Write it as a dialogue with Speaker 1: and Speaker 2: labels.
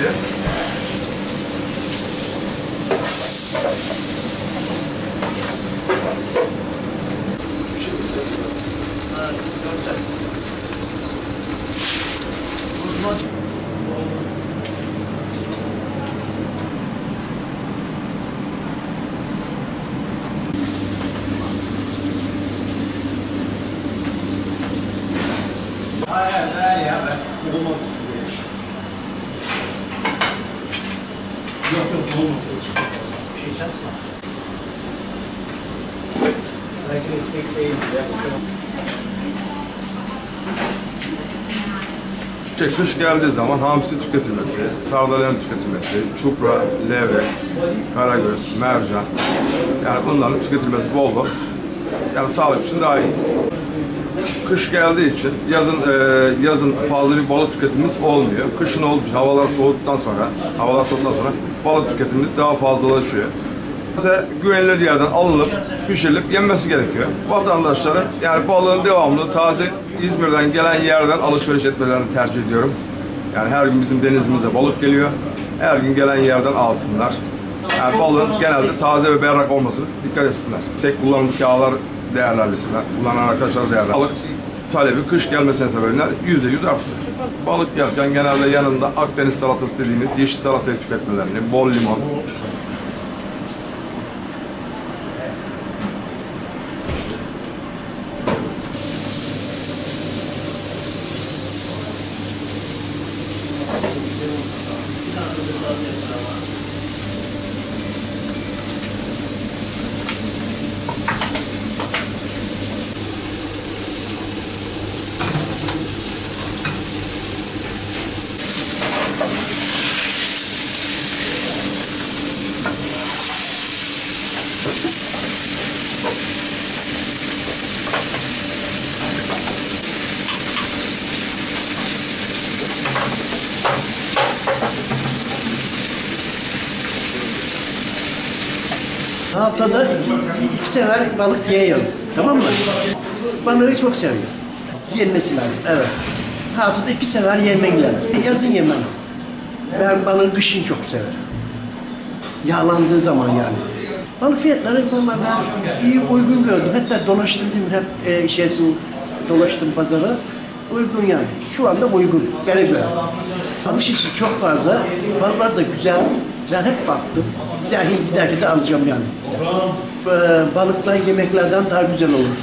Speaker 1: diye.
Speaker 2: İstek değil.
Speaker 1: Şey, kış geldiği zaman hamsi tüketilmesi, sardalyanın tüketilmesi, çupra, levrek, karagöz, mercan yani bunların tüketilmesi bol bol. Yani sağlık için daha iyi. Kış geldiği için yazın e, yazın fazla bir balık tüketimimiz olmuyor. Kışın olunca havalar soğuduktan sonra, havalar soğuduktan sonra balık tüketimimiz daha fazlalaşıyor. Mesela güvenilir yerden alınıp pişirilip yenmesi gerekiyor. Vatandaşların yani balığın devamlı taze İzmir'den gelen yerden alışveriş etmelerini tercih ediyorum. Yani her gün bizim denizimize balık geliyor. Her gün gelen yerden alsınlar. Yani balığın genelde taze ve berrak olmasını dikkat etsinler. Tek kullanımlık yağlar değerlendirsinler. Kullanan arkadaşlar değerlendirsinler. Balık talebi kış gelmesine sebebiyle yüzde yüz arttı. Balık yerken genelde yanında Akdeniz salatası dediğimiz yeşil salatayı tüketmelerini, bol limon,
Speaker 2: Haftada iki, iki sefer balık yiyorum. Tamam mı? Balığı çok seviyorum. Yenmesi lazım. Evet. Haftada iki sefer yemek lazım. Yazın yemem. Ben balığı kışın çok severim. Yağlandığı zaman yani. Balık fiyatları bana ben iyi uygun gördüm. Hatta dolaştım değil mi? Hep e, şeysin, dolaştım pazara. Uygun yani. Şu anda uygun. Gene göre. Balık çeşidi çok fazla. Balıklar da güzel. Ben hep baktım. Bir daha giderken de alacağım yani. Ee, balıklar yemeklerden daha güzel olur.